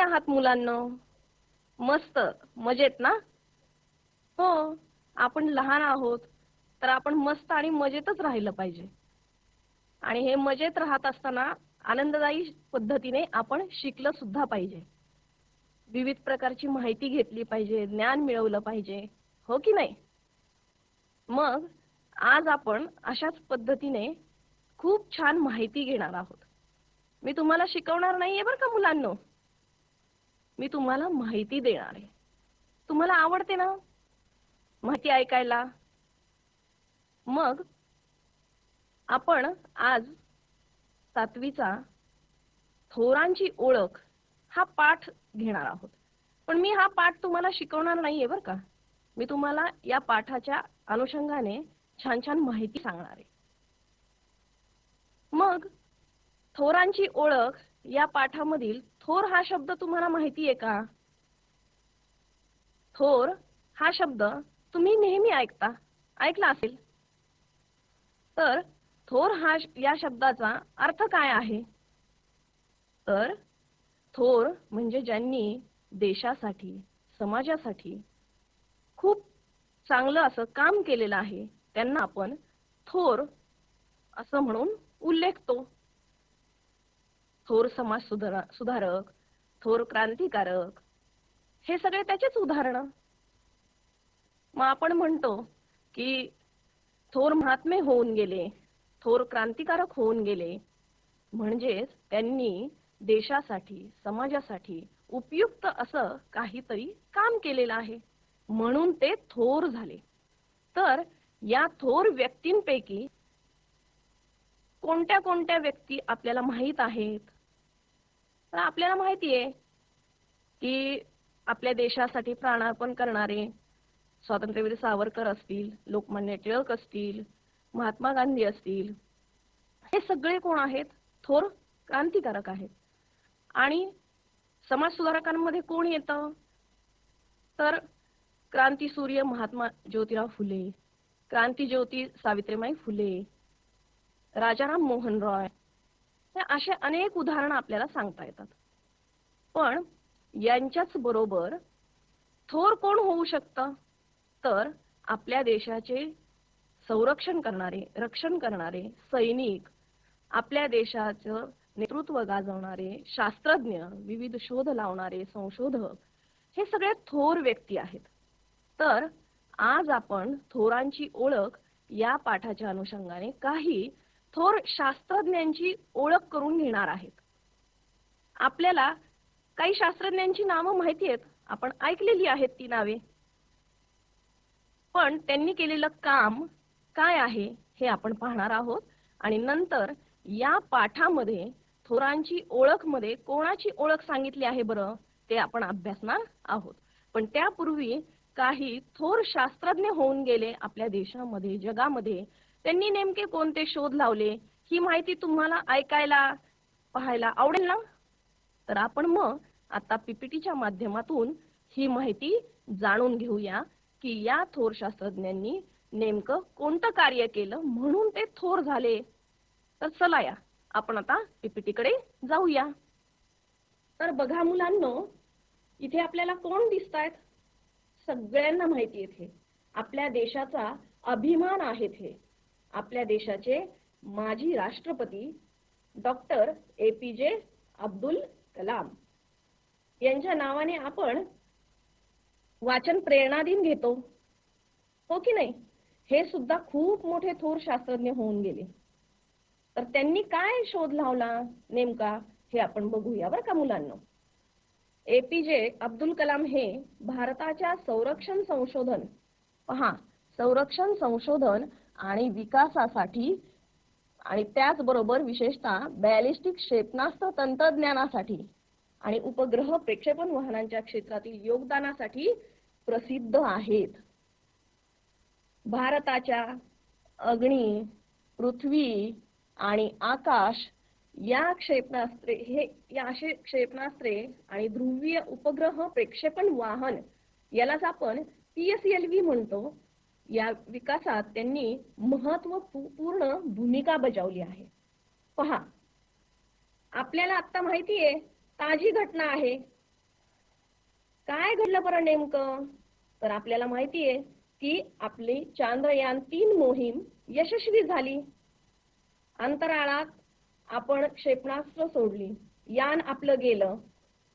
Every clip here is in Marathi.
आहात मुलांना? मस्त मजेत ना? हो आपण लहान आहोत तर आपण मस्त आणि मजेतच राहिलं पाहिजे. आणि हे मजेत राहत असताना आनंददायी पद्धतीने आपण शिकलं सुद्धा पाहिजे. विविध प्रकारची माहिती घेतली पाहिजे ज्ञान मिळवलं पाहिजे हो की नाही? मग आज आपण अशाच पद्धतीने खूप छान माहिती घेणार आहोत. मी तुम्हाला शिकवणार नाहीये बरं का मुलांनो? मी तुम्हाला माहिती देणार आहे. तुम्हाला आवडते ना? माहिती ऐकायला? मग आपण आज सातवीचा थोरांची ओळख हा पाठ घेणार आहोत. पण मी हा पाठ तुम्हाला शिकवणार नाहीये बरं का? मी तुम्हाला या पाठाच्या अनुषंगाने छान छान माहिती सांगणार आहे. मग थोरांची ओळख या पाठामधील थोर हा शब्द तुम्हाला माहिती आहे का? थोर हा शब्द तुम्ही नेहमी ऐकता. ऐकला असेल? तर थोर हा या शब्दाचा अर्थ काय आहे? तर थोर म्हणजे ज्यांनी देशासाठी समाजासाठी खूप चांगलं असं काम केलेलं आहे. त्यांना आपण थोर असं म्हणून उल्लेखतो. थोर समाज सुधार सुधारक थोर क्रांतिकारक. हे सगळे त्याचेच उदाहरण. मग आपण म्हणतो की थोर महात्मे होऊन गेले थोर क्रांतिकारक होऊन गेले. म्हणजेच त्यांनी देशासाठी समाजासाठी उपयुक्त असं काहीतरी काम केलेलं आहे. म्हणून ते थोर झाले. तर या थोर व्यक्तींपैकी कोणत्या कोणत्या व्यक्ती आपल्याला माहीत आहेत? पण आपल्याला माहिती आहे की आपल्या देशासाठी प्राणार्पण करणारे स्वातंत्र्यवीर सावरकर असतील लोकमान्य टिळक असतील महात्मा गांधी असतील हे सगळे कोण आहेत? थोर क्रांतिकारक आहेत. आणि समाज सुधारकांमध्ये कोण येतं? तर क्रांती सूर्य महात्मा ज्योतिराव फुले क्रांती ज्योती सावित्रीबाई फुले राजाराम मोहन रॉय हे असे अनेक उदाहरणं आपल्याला सांगता येतात. पण यांच्याच बरोबर थोर कोण होऊ शकतं? तर आपल्या देशाचे संरक्षण करणारे रक्षण करणारे सैनिक आपल्या देशाचं नेतृत्व गाजवणारे शास्त्रज्ञ विविध शोध लावणारे संशोधक हे सगळे थोर व्यक्ती आहेत. तर आज आपण थोरांची ओळख या पाठाच्या अनुषंगाने काही थोर शास्त्रज्ञांची ओळख करून घेणार आहेत. आपल्याला काही शास्त्रज्ञांची नावं माहिती आहेत. आपण ऐकलेली आहेत ती नावे. पण त्यांनी केलेलं काम काय आहे हे आपण पाहणार आहोत. आणि नंतर या पाठामध्ये थोरांची ओळखमध्ये कोणाची ओळख सांगितली आहे बरं ते आपण अभ्यासणार आहोत. पण त्यापूर्वी काही थोर शास्त्रज्ञ होऊन गेले आपल्या देशामध्ये जगामध्ये. त्यांनी नेमके कोणते शोध लावले? ही माहिती तुम्हाला ऐकायला पाहायला आवडेल ना? तर आपण मग आता पीपीटीच्या माध्यमातून ही माहिती जाणून घेऊया की या थोर शास्त्रज्ञांनी नेमकं कोणतं कार्य केलं म्हणून ते थोर झाले. तर चला या आपण आता पीपीटी कडे जाऊया. तर बघा मुलांनो इथे आपल्याला कोण दिसतायत? सगळ्यांना माहिती येथे आपल्या देशाचा अभिमान आहेत हे आपल्या देशाचे माजी राष्ट्रपती डॉक्टर ए पी जे अब्दुल कलाम. यांच्या नावाने आपण वाचन प्रेरणा दिन घेतो. हो की नाही? हे सुद्धा खूप मोठे थोर शास्त्रज्ञ होऊन गेले. तर त्यांनी काय शोध लावला? नेमका हे आपण बघूया बरं का मुलांना. एपीजे अब्दुल कलाम हे भारताच्या संरक्षण संशोधन पहा संरक्षण संशोधन आणि विकासासाठी आणि त्याचबरोबर विशेषतः बॅलिस्टिक क्षेपणास्त्र तंत्रज्ञानासाठी आणि उपग्रह प्रक्षेपण वाहनांच्या क्षेत्रातील योगदानासाठी प्रसिद्ध आहेत. भारताच्या अग्नी पृथ्वी आणि आकाश या क्षेपणास्त्रे हे या असे क्षेपणास्त्रे आणि ध्रुवीय उपग्रह प्रक्षेपण वाहन यालाच आपण पीएसएलव्ही म्हणतो. या विकासात त्यांनी महत्त्वपूर्ण भूमिका बजावली आहे. पहा आपल्याला आता माहिती आहे ताजी घटना आहे. काय घडलं बरं नेमकं? तर आपल्याला माहिती आहे की आपली चांद्रयान तीन मोहीम यशस्वी झाली. अंतराळात आपण क्षेपणास्त्र सोडली. यान आपलं गेलं.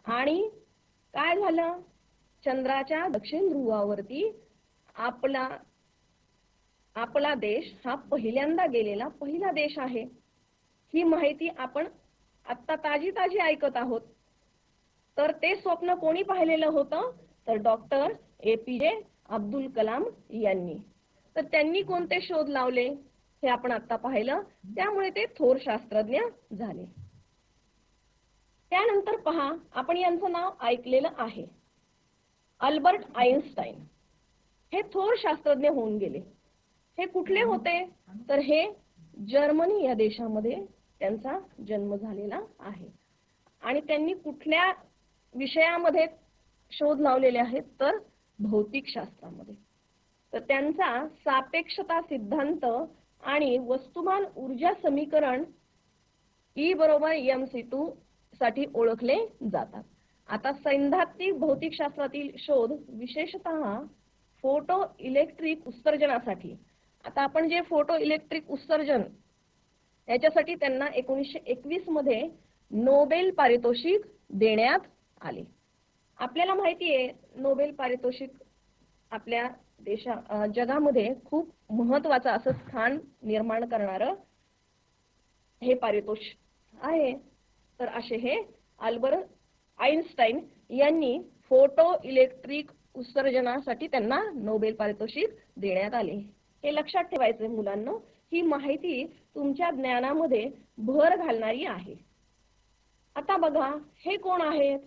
आणि काय झालं? चंद्राच्या दक्षिण ध्रुवावरती आपला आपला देश हा पहिल्यांदा गेलेला पहिला देश आहे. ही माहिती आपण आता ताजी ताजी ऐकत आहोत. तर ते स्वप्न कोणी पाहिलेलं होतं? तर डॉक्टर ए पी जे अब्दुल कलाम यांनी. तर त्यांनी कोणते शोध लावले? हे आपण आता पाहिलं. त्यामुळे ते थोर शास्त्रज्ञ झाले. त्यानंतर पहा आपण यांचं नाव ऐकलेलं आहे. Albert Einstein. हे थोर शास्त्रज्ञ होऊन गेले. हे कुठले होते? तर हे जर्मनी या देशामध्ये त्यांचा जन्म झालेला आहे. आणि त्यांनी कुठल्या विषयामध्ये शोध लावलेले आहेत? तर भौतिक शास्त्रामध्ये. तर त्यांचा सापेक्षता सिद्धांत आणि वस्तुमान ऊर्जा समीकरण ई बरोबर एम सी टू साठी ओळखले जातात. आता सैद्धांतिक भौतिकशास्त्रातील शोध विशेषतः फोटो इलेक्ट्रिक उत्सर्जनासाठी आता आपण जे फोटो इलेक्ट्रिक उत्सर्जन याच्यासाठी त्यांना एकोणीसशे एकवीसमध्ये नोबेल पारितोषिक देण्यात आले. आपल्याला माहिती आहे नोबेल पारितोषिक आपल्या देशा जगामध्ये खूप महत्वाचं असं स्थान निर्माण करणारं हे पारितोषिक आहे. तर असे हे आल्बर आईन्स्टाईन यांनी फोटो इलेक्ट्रिक उत्सर्जनासाठी त्यांना नोबेल पारितोषिक देण्यात आले. हे लक्षात ठेवायचे मुलांना ही माहिती तुमच्या ज्ञानामध्ये भर घालणारी आहे. आता बघा हे कोण आहेत?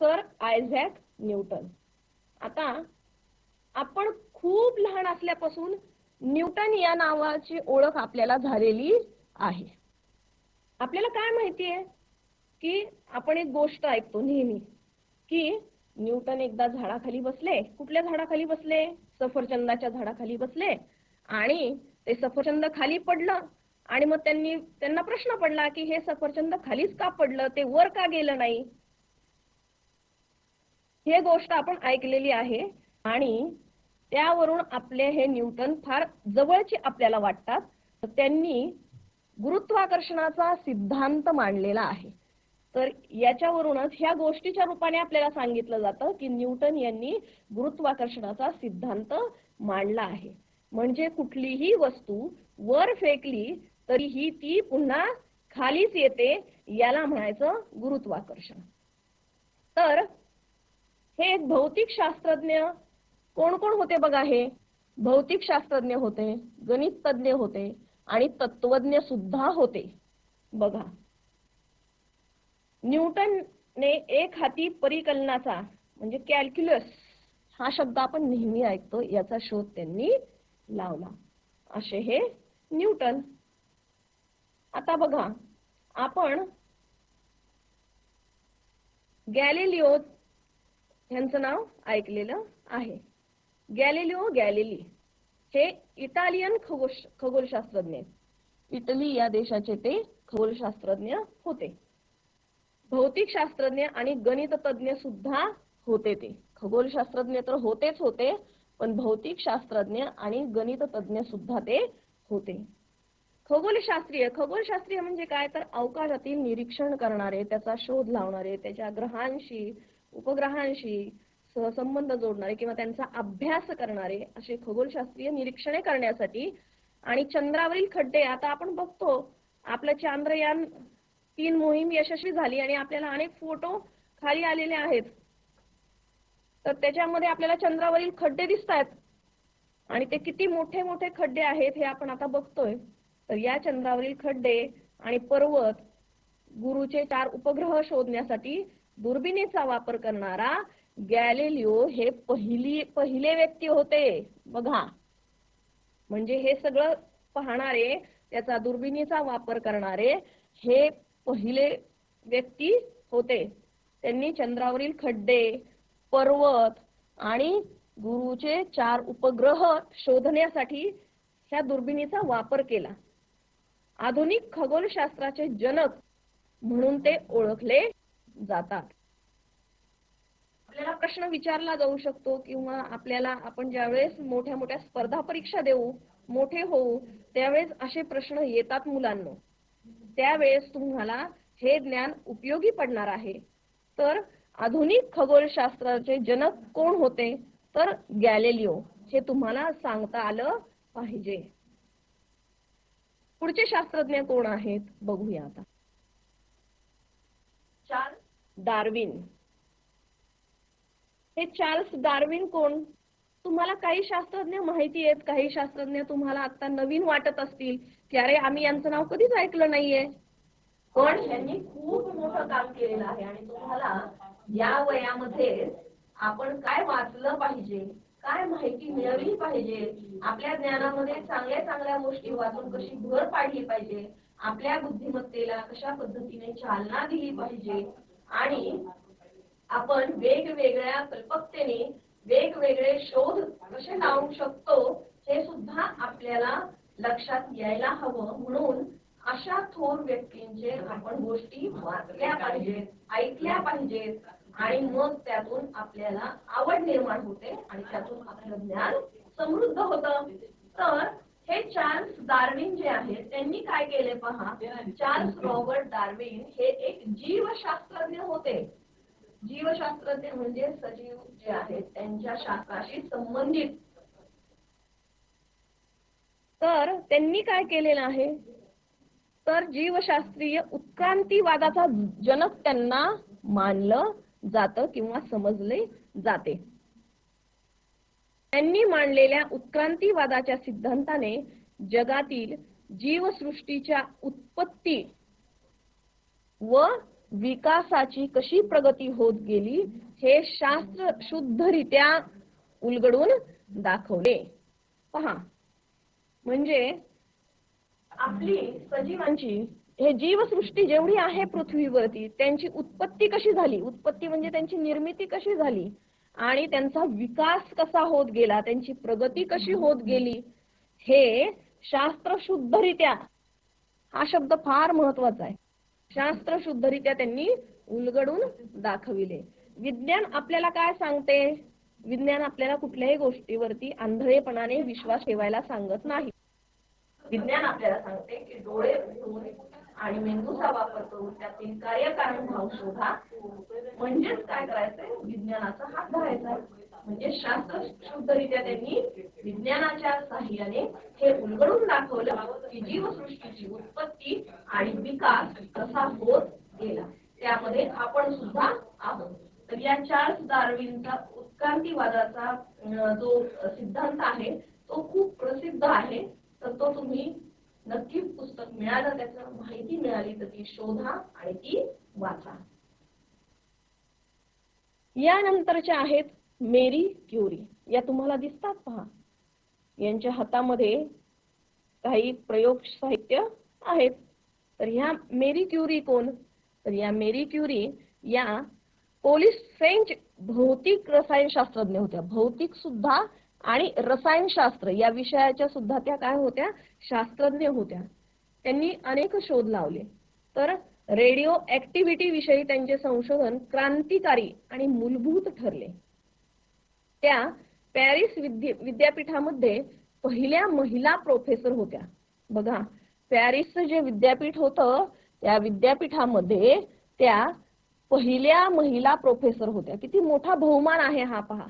Sir Isaac Newton. आता आपण खूप लहान असल्यापासून न्यूटन या नावाची ओळख आपल्याला झालेली आहे. आपल्याला काय माहितीये? की आपण एक गोष्ट ऐकतो नेहमी की न्यूटन एकदा झाडाखाली बसले. कुठल्या झाडाखाली बसले? सफरचंदाच्या झाडाखाली बसले आणि ते सफरचंद खाली पडलं आणि मग त्यांनी त्यांना प्रश्न पडला की हे सफरचंद खालीच का पडलं? ते वर का गेलं नाही? हे गोष्ट आपण ऐकलेली आहे आणि त्यावरून आपले हे न्यूटन फार जवळचे आपल्याला वाटतात. तर त्यांनी गुरुत्वाकर्षणाचा सिद्धांत मांडलेला आहे. तर याच्यावरूनच ह्या गोष्टीच्या रूपाने आपल्याला सांगितलं जातं की न्यूटन यांनी गुरुत्वाकर्षणाचा सिद्धांत मांडला आहे. म्हणजे कुठलीही वस्तू वर फेकली तरीही ती पुन्हा खालीच येते याला म्हणायचं गुरुत्वाकर्षण. तर हे एक भौतिक शास्त्रज्ञ कोण कोण होते बघा हे? भौतिक शास्त्रज्ञ होते गणित तज्ञ होते आणि तत्वज्ञ सुद्धा होते. बघा न्यूटनने एक हाती परिकलनाचा म्हणजे कॅल्क्युलस हा शब्द आपण नेहमी ऐकतो याचा शोध त्यांनी लावला. असे हे न्यूटन. आता बघा आपण गॅलिलिओ यांचं नाव ऐकलेलं आहे. गॅलिलिओ गॅलिली हे इटालियन खगोल खगोलशास्त्रज्ञ इटली या देशाचे ते खगोलशास्त्रज्ञ होते. भौतिक शास्त्रज्ञ आणि गणित तज्ञ सुद्धा होते ते. खगोलशास्त्रज्ञ तर होतेच होते पण भौतिक शास्त्रज्ञ आणि गणित तज्ञ सुद्धा ते होते. खगोलशास्त्रीय खगोलशास्त्रीय म्हणजे काय? तर अवकाशातील निरीक्षण करणारे त्याचा शोध लावणारे त्याच्या ग्रहांशी उपग्रहांशी सहसंबंध जोडणारे किंवा त्यांचा अभ्यास करणारे असे खगोलशास्त्रीय निरीक्षणे करण्यासाठी. आणि चंद्रावरील खड्डे आता आपण बघतो आपलं चांद्रयान तीन मोहीम यशस्वी झाली आणि आपल्याला अनेक फोटो खाली आलेले आहेत. तर त्याच्यामध्ये आपल्याला चंद्रावरील खड्डे दिसत आहेत आणि ते किती मोठे मोठे खड्डे आहेत हे आपण आता बघतोय. तर या चंद्रावरील खड्डे आणि पर्वत गुरुचे चार उपग्रह शोधण्यासाठी दुर्बिणीचा वापर करणारा गॅलेलिओ हे पहिली पहिले व्यक्ती होते. बघा. म्हणजे हे सगळं पाहणारे त्याचा दुर्बिणीचा वापर करणारे हे पहिले व्यक्ती होते. त्यांनी चंद्रावरील खड्डे पर्वत आणि गुरुचे चार उपग्रह शोधण्यासाठी ह्या दुर्बिणीचा वापर केला. आधुनिक खगोलशास्त्राचे जनक म्हणून ते ओळखले जातात. आपल्याला प्रश्न विचारला जाऊ शकतो किंवा आपल्याला आपण ज्यावेळेस मोठ्या मोठ्या स्पर्धा परीक्षा देऊ मोठे होऊ त्यावेळेस असे प्रश्न येतात मुलांना. त्यावेळेस तुम्हाला हे ज्ञान उपयोगी पडणार आहे. तर आधुनिक खगोलशास्त्राचे जनक कोण होते? तर गॅलेलिओ. हे तुम्हाला सांगता आलं पाहिजे. पुढचे शास्त्रज्ञ कोण आहेत? बघूया आता. Charles Darwin. हे चार्ल्स डार्विन कोण? तुम्हाला काही शास्त्रज्ञ माहिती आहेत काही शास्त्रज्ञ तुम्हाला आता नवीन वाटत असतील. की अरे आम्ही यांचं नाव कधीच ऐकलं नाहीये. पण यांनी खूप मोठं काम केलेलं आहे आणि तुम्हाला या वयामध्ये आपण काय वाचलं पाहिजे काय माहिती मिळवली पाहिजे आपल्या ज्ञानामध्ये चांगल्या चांगल्या गोष्टी वाचून कशी भर पाडली पाहिजे आपल्या बुद्धिमत्तेला कशा पद्धतीने चालना दिली पाहिजे आणि आपण वेगवेगळ्या कल्पकतेने वेगवेगळे शोध कसे लावू शकतो लक्षात यायला हवं म्हणून अशा थोर व्यक्तींचे आपण गोष्टी वाचल्या पाहिजेत ऐकल्या पाहिजेत. आणि मग त्यातून आपल्याला आवड निर्माण होते आणि त्यातून आपलं ज्ञान समृद्ध होतं. तर हे चार्ल्स डार्विन जे आहेत त्यांनी काय केले पहा? चार्ल्स रॉबर्ट डार्विन हे एक जीवशास्त्रज्ञ होते. जीवशास्त्रज्ञ म्हणजे सजीव जे आहेत त्यांच्या शास्त्राशी संबंधित तर त्यांनी काय केलेलं आहे? तर जीवशास्त्रीय उत्क्रांतीवादाचा जनक त्यांना मानलं जातं किंवा समजले जाते. त्यांनी मांडलेल्या उत्क्रांतीवादाच्या सिद्धांताने जगातील जीवसृष्टीच्या उत्पत्ती व विकासाची कशी प्रगती होत गेली हे शास्त्र शुद्धरित्या उलगडून दाखवले. पहा म्हणजे आपली सजीवांची हे जीवसृष्टी जेवढी आहे पृथ्वीवरती त्यांची उत्पत्ती कशी झाली? उत्पत्ती म्हणजे त्यांची निर्मिती कशी झाली? आणि त्यांचा विकास कसा होत गेला? त्यांची प्रगती कशी होत गेली? हे शास्त्र शुद्धरित्या हा शब्द फार महत्त्वाचा आहे. शास्त्र शुद्धरित्या त्यांनी उलगडून दाखविले. विज्ञान आपल्याला काय सांगते? विज्ञान आपल्याला कुठल्याही गोष्टीवरती आंधळेपणाने विश्वास ठेवायला सांगत नाही. विज्ञान आपल्याला सांगते की डोळे उठून आणि मेंदूचा वापर करून त्यातील कार्यकारण भाव शोधा. म्हणजेच काय करायचंय? विज्ञानाचा हात धरायचा. म्हणजे शास्त्र शुद्धरित्या त्यांनी विज्ञानाच्या साह्याने हे उलगडून दाखवलं की जीवसृष्टीची उत्पत्ती आणि विकास कसा होत गेला. त्यामध्ये आपण सुद्धा आहोत. तर या चार्ल्स डार्विनचा उत्क्रांतीवादाचा जो सिद्धांत आहे तो खूप प्रसिद्ध आहे. तर तो तुम्ही नक्की पुस्तक मिळालं त्याचं माहिती मिळाली तर ती शोधा आणि ती वाचा. यानंतरच्या आहेत मेरी क्युरी. या तुम्हाला दिसतात पहा. यांच्या हातामध्ये काही प्रयोग साहित्य आहेत. तर ह्या मेरी क्युरी कोण? तर या मेरी क्युरी या पोलीस फ्रेंच भौतिक रसायनशास्त्रज्ञ होत्या. भौतिक सुद्धा आणि रसायनशास्त्र या विषयाच्या सुद्धा त्या काय होत्या? शास्त्रज्ञ होत्या. त्यांनी अनेक शोध लावले. तर रेडिओ ऍक्टिव्हिटी विषयी त्यांचे संशोधन क्रांतिकारी आणि मूलभूत ठरले. त्या पॅरिस विद्यापीठामध्ये पहिल्या महिला प्रोफेसर होत्या. बघा पॅरिसचं जे विद्यापीठ होतं त्या विद्यापीठामध्ये त्या पहिल्या महिला प्रोफेसर होत्या. किती मोठा बहुमान आहे हा पहा.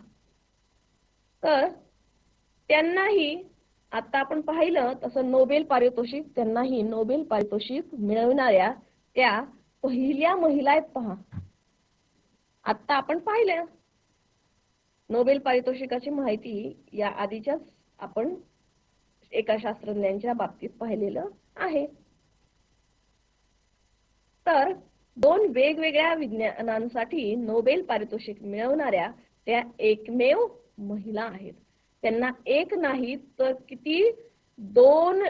तर त्यांनाही आता आपण पाहिलं तसं नोबेल पारितोषिक त्यांनाही नोबेल पारितोषिक मिळवणाऱ्या त्या पहिल्या महिला आहेत पहा. आता आपण पाहिलं नोबेल पारितोषिकाची माहिती या आधीच्याच आपण एका शास्त्रज्ञांच्या बाबतीत पाहिलेलं आहे. तर दोन वेगवेगळ्या विज्ञानांसाठी नोबेल पारितोषिक मिळवणाऱ्या त्या एकमेव महिला आहेत. त्यांना एक नाही तर किती दोन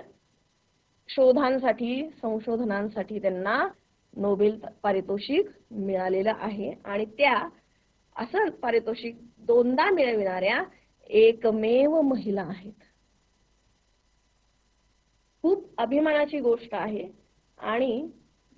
शोधांसाठी संशोधनांसाठी त्यांना नोबेल पारितोषिक मिळालेलं आहे. आणि त्या असं पारितोषिक दोनदा मिळविणाऱ्या एकमेव महिला आहेत. खूप अभिमानाची गोष्ट आहे. आणि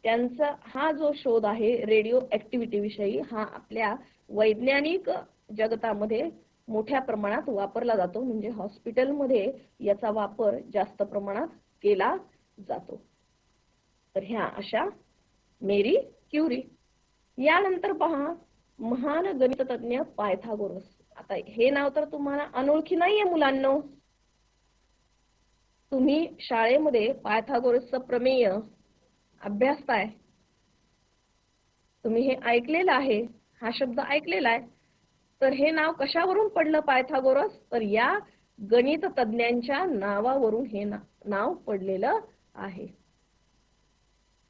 त्यांचा हा जो शोध आहे रेडिओ ऍक्टिव्हिटी विषयी हा आपल्या वैज्ञानिक जगतामध्ये मोठ्या प्रमाणात वापरला जातो. म्हणजे हॉस्पिटलमध्ये याचा वापर जास्त प्रमाणात केला जातो. तर ह्या अशा मेरी क्युरी. यानंतर पहा महान गणिततज्ञ पायथागोरस. आता हे नाव तर तुम्हाला अनोळखी नाहीये मुलांना. तुम्ही शाळेमध्ये पायथागोरसचं प्रमेय अभ्यासताय. तुम्ही हे ऐकलेलं आहे. हा शब्द ऐकलेला आहे. तर हे नाव कशावरून पडलं पायथागोरस? तर या गणित तज्ञांच्या नावावरून हे नाव पडलेलं आहे.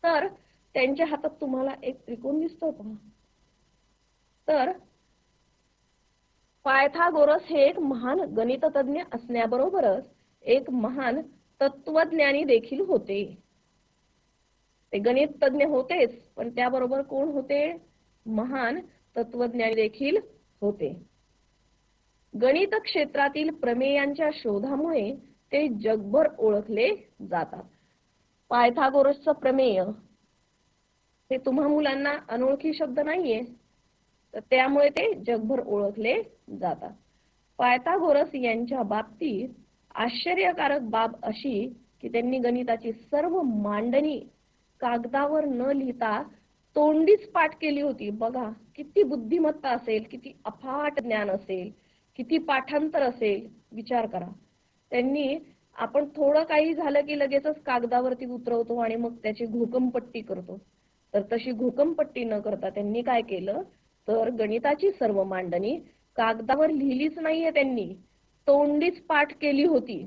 तर त्यांच्या हातात तुम्हाला एक त्रिकोण दिसतो पहा. तर पायथागोरस हे एक महान गणिततज्ञ असण्याबरोबरच एक महान तत्वज्ञानी देखील होते. ते गणित तज्ञ होतेच पण त्याबरोबर कोण होते? महान तत्वज्ञानी देखील होते. गणित क्षेत्रातील प्रमेयांच्या शोधामुळे ते जगभर ओळखले जातात. पायथागोरसचं प्रमेय. हे तुम्हा मुलांना अनोळखी शब्द नाहीये. तर त्यामुळे ते जगभर ओळखले जातात. पायथागोरस यांच्या बाबतीत आश्चर्यकारक बाब अशी की त्यांनी गणिताची सर्व मांडणी कागदावर न लिहिता तोंडीच पाठ केली होती. बघा किती बुद्धिमत्ता असेल किती अफाट ज्ञान असेल किती पाठांतर असेल विचार करा. त्यांनी आपण थोडं काही झालं की लगेचच कागदावरती उतरवतो आणि मग त्याची घोकमपट्टी करतो. तर तशी घोकमपट्टी न करता त्यांनी काय केलं? तर गणिताची सर्व मांडणी कागदावर लिहिलीच नाहीये त्यांनी तोंडीच पाठ केली होती.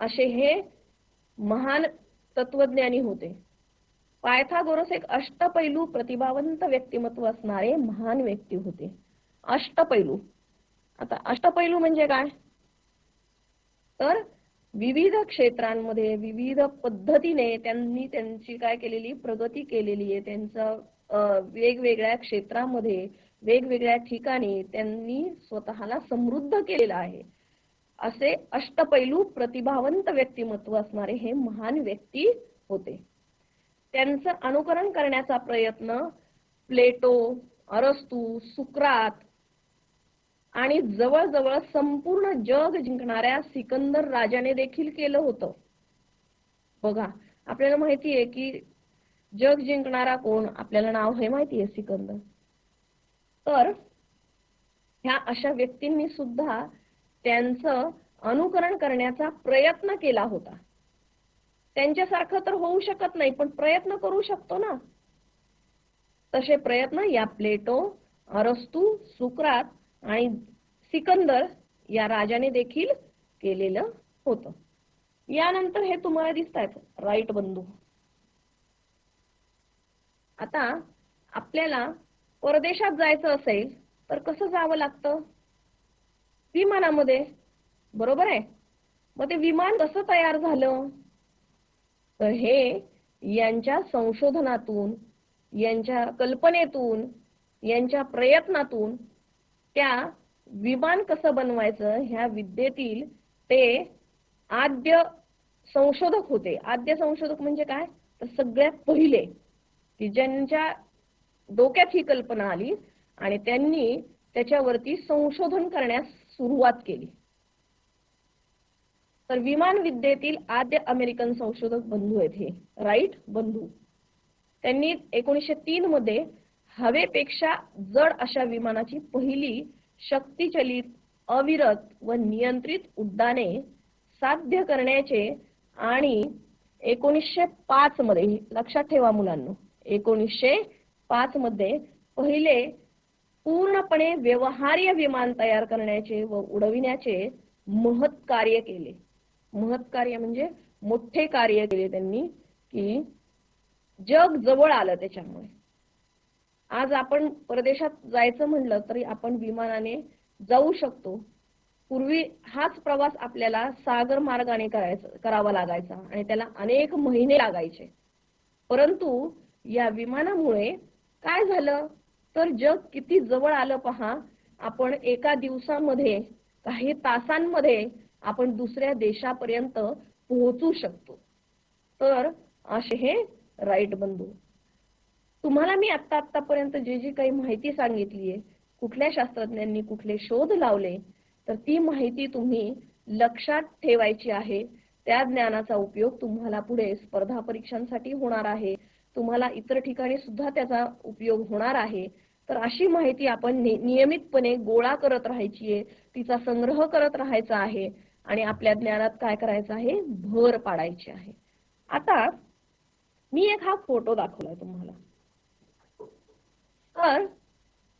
असे हे महान तत्वज्ञानी होते. पायथागोरस एक अष्टपैलू प्रतिभावंत व्यक्तिमत्व असणारे महान व्यक्ती होते. अष्टपैलू. आता अष्टपैलू म्हणजे काय? तर विविध क्षेत्रांमध्ये विविध पद्धतीने त्यांनी त्यांची काय केलेली? प्रगती केलेली आहे. त्यांचं वेगवेगळ्या क्षेत्रामध्ये वेगवेगळ्या ठिकाणी त्यांनी स्वतःला समृद्ध केलेलं आहे. असे अष्टपैलू प्रतिभावंत व्यक्तिमत्व असणारे हे महान व्यक्ती होते. त्यांचं अनुकरण करण्याचा प्रयत्न प्लेटो अरस्तू सुक्रात आणि जवळजवळ संपूर्ण जग जिंकणाऱ्या सिकंदर राजाने देखील केलं होतं. बघा आपल्याला माहिती आहे की जग जिंकणारा कोण? आपल्याला नाव हे माहिती आहे सिकंदर. तर ह्या अशा व्यक्तींनी सुद्धा त्यांचं अनुकरण करण्याचा प्रयत्न केला होता. त्यांच्यासारखं तर होऊ शकत नाही पण प्रयत्न करू शकतो ना. तसे प्रयत्न या प्लेटो अरस्तू सुक्रात आणि सिकंदर या राजाने देखील केलेलं होतं. यानंतर हे तुम्हाला दिसत आहेत राईट बंधू. आता आपल्याला परदेशात जायचं असेल तर कसं जावं लागतं? विमानामध्ये बरोबर आहे? मग ते विमान कसं तयार झालं? तर हे यांच्या संशोधनातून यांच्या कल्पनेतून यांच्या प्रयत्नातून त्या विमान कसं बनवायचं ह्या विद्येतील ते आद्य संशोधक होते. आद्य संशोधक म्हणजे काय? तर सगळ्यात पहिले की ज्यांच्या डोक्यात ही कल्पना आली आणि त्यांनी त्याच्यावरती संशोधन करण्यास सुरुवात केली. तर विमान विद्येतील आद्य अमेरिकन संशोधक बंधू आहेत हे. राईट? बंधू. त्यांनी एकोणीसशे तीन मध्ये हवेपेक्षा जड अशा विमानाची पहिली शक्तीचलित अविरत व नियंत्रित उड्डाणे साध्य करण्याचे आणि एकोणीसशे पाच मध्ये लक्षात ठेवा मुलांना एकोणीसशे पाच मध्ये पहिले पूर्णपणे व्यवहार्य विमान तयार करण्याचे व उडविण्याचे महत् कार्य केले. महत्कार्य म्हणजे मोठे कार्य केले त्यांनी की जग जवळ आलं त्याच्यामुळे. आज आपण परदेशात जायचं म्हणलं तरी आपण विमानाने जाऊ शकतो. पूर्वी हाच प्रवास आपल्याला सागर मार्गाने करायचा करावा लागायचा आणि त्याला अनेक महिने लागायचे. परंतु या विमानामुळे काय झालं? तर जग किती जवळ आलं पहा. आपण एका दिवसामध्ये काही तासांमध्ये आपण दुसऱ्या देशापर्यंत पोहोचू शकतो. तर असे हे राईट बंधू. तुम्हाला मी आता आतापर्यंत जी जी काही माहिती सांगितली आहे कुठल्या शास्त्रज्ञांनी कुठले शोध लावले तर ती माहिती तुम्ही लक्षात ठेवायची आहे. त्या ज्ञानाचा उपयोग तुम्हाला पुढे स्पर्धा परीक्षांसाठी होणार आहे. तुम्हाला इतर ठिकाणी सुद्धा त्याचा उपयोग होणार आहे. तर अशी माहिती आपण नियमितपणे गोळा करत राहायची आहे. तिचा संग्रह करत राहायचा आहे. आणि आपल्या ज्ञानात काय करायचं आहे? भर पाडायची आहे. आता मी एक हा फोटो दाखवलाय तुम्हाला. तर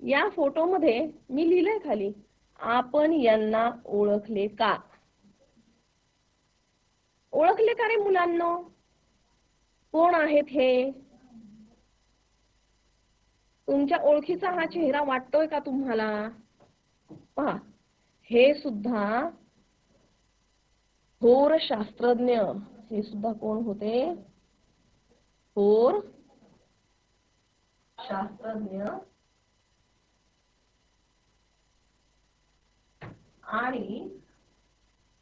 या फोटोमध्ये मी लिहिलंय खाली आपण यांना ओळखले का? ओळखले का रे मुलांना? कोण आहेत हे? तुमच्या ओळखीचा हा चेहरा वाटतोय का तुम्हाला? पहा हे सुद्धा थोर शास्त्रज्ञ हे सुद्धा कोण होते? थोर शास्त्रज्ञ आणि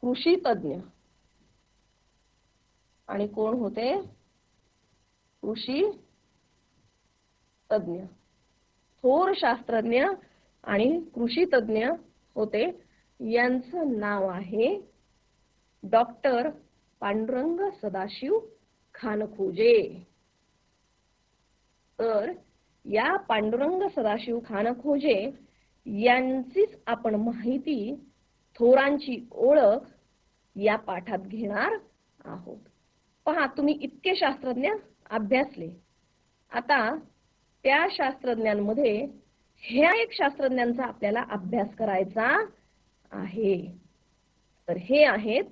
कृषी तज्ञ आणि कोण होते? कृषी तज्ञ थोर शास्त्रज्ञ आणि कृषी तज्ञ होते. यांचं नाव आहे डॉक्टर पांडुरंग सदाशिव खानखोजे. तर या पांडुरंग सदाशिव खानखोजे यांचीच आपण माहिती थोरांची ओळख या पाठात घेणार आहोत. पहा तुम्ही इतके शास्त्रज्ञ अभ्यासले. आता त्या शास्त्रज्ञांमध्ये ह्या एक शास्त्रज्ञांचा आपल्याला अभ्यास करायचा आहे. तर हे आहेत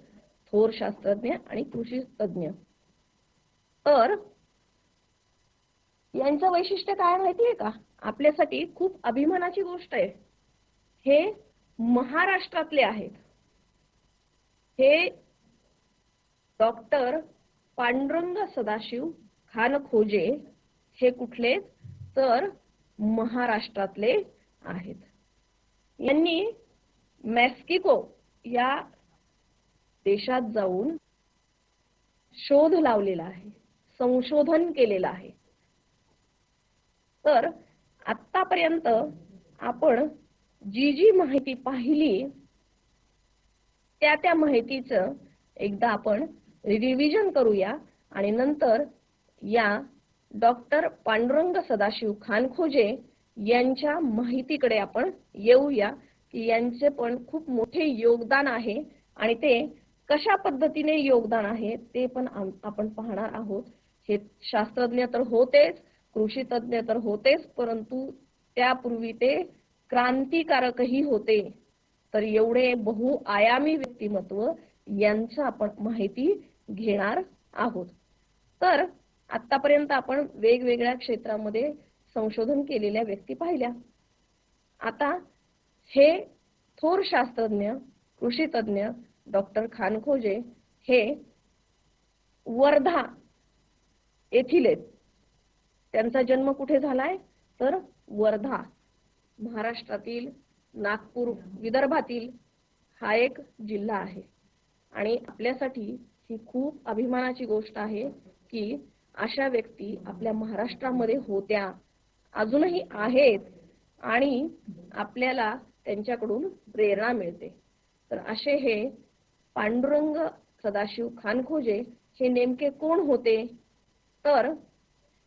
थोर शास्त्रज्ञ आणि कृषी तज्ञ तर यांचं वैशिष्ट्य काय माहितीये का? आपल्यासाठी खूप अभिमानाची गोष्ट आहे. हे महाराष्ट्रातले आहेत. हे डॉक्टर पांडुरंग सदाशिव खान खोजे हे कुठले? तर महाराष्ट्रातले आहेत. यांनी मॅस्किको या देशात जाऊन शोध लावलेला आहे संशोधन केलेलं आहे. तर आतापर्यंत आपण जी जी माहिती पाहिली त्या त्या माहितीचं एकदा आपण रिव्हिजन करूया आणि नंतर या डॉक्टर पांडुरंग सदाशिव खानखोजे यांच्या माहितीकडे आपण येऊया की यांचे पण खूप मोठे योगदान आहे आणि ते कशा पद्धतीने योगदान आहे ते पण आपण पाहणार आहोत. हे शास्त्रज्ञ तर होतेच कृषी तज्ञ तर होतेच परंतु त्यापूर्वी ते क्रांतिकारकही होते. तर एवढे बहुआयामी व्यक्तिमत्व यांचं आपण माहिती घेणार आहोत. तर आतापर्यंत आपण वेगवेगळ्या क्षेत्रामध्ये संशोधन केलेल्या व्यक्ती पाहिल्या. आता हे थोर शास्त्रज्ञ कृषी तज्ञ डॉक्टर खानखोजे हे वर्धा येथील आहेत. त्यांचा जन्म कुठे झालाय? तर वर्धा महाराष्ट्रातील नागपूर विदर्भातील हा एक जिल्हा आहे. आणि आपल्यासाठी ही खूप अभिमानाची गोष्ट आहे की अशा व्यक्ती आपल्या महाराष्ट्रामध्ये होत्या अजूनही आहेत आणि आपल्याला त्यांच्याकडून प्रेरणा मिळते. तर असे हे पांडुरंग सदाशिव खानखोजे हे नेमके कोण होते? तर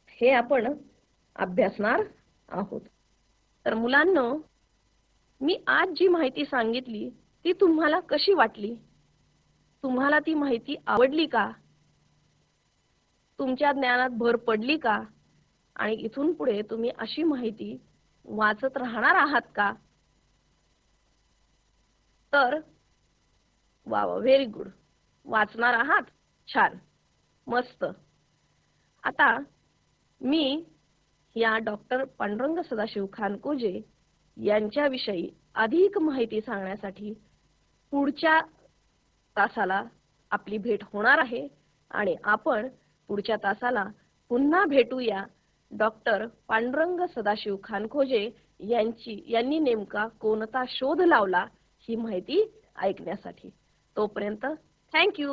हे आपण अभ्यासणार आहोत. तर मुलांना मी आज जी माहिती सांगितली ती तुम्हाला कशी वाटली? तुम्हाला ती माहिती आवडली का? तुमच्या ज्ञानात भर पडली का? आणि इथून पुढे तुम्ही अशी माहिती वाचत राहणार आहात का? तर वा वा व्हेरी गुड वाचणार आहात? छान. मस्त. आता मी या डॉक्टर पांडुरंग सदाशिव खानकोजे यांच्याविषयी अधिक माहिती सांगण्यासाठी पुढच्या तासाला आपली भेट होणार आहे आणि आपण पुढच्या तासाला पुन्हा भेटूया डॉक्टर पांडुरंग सदाशिव खानखोजे यांची यांनी नेमका कोणता शोध लावला ही माहिती ऐकण्यासाठी. तोपर्यंत थँक्यू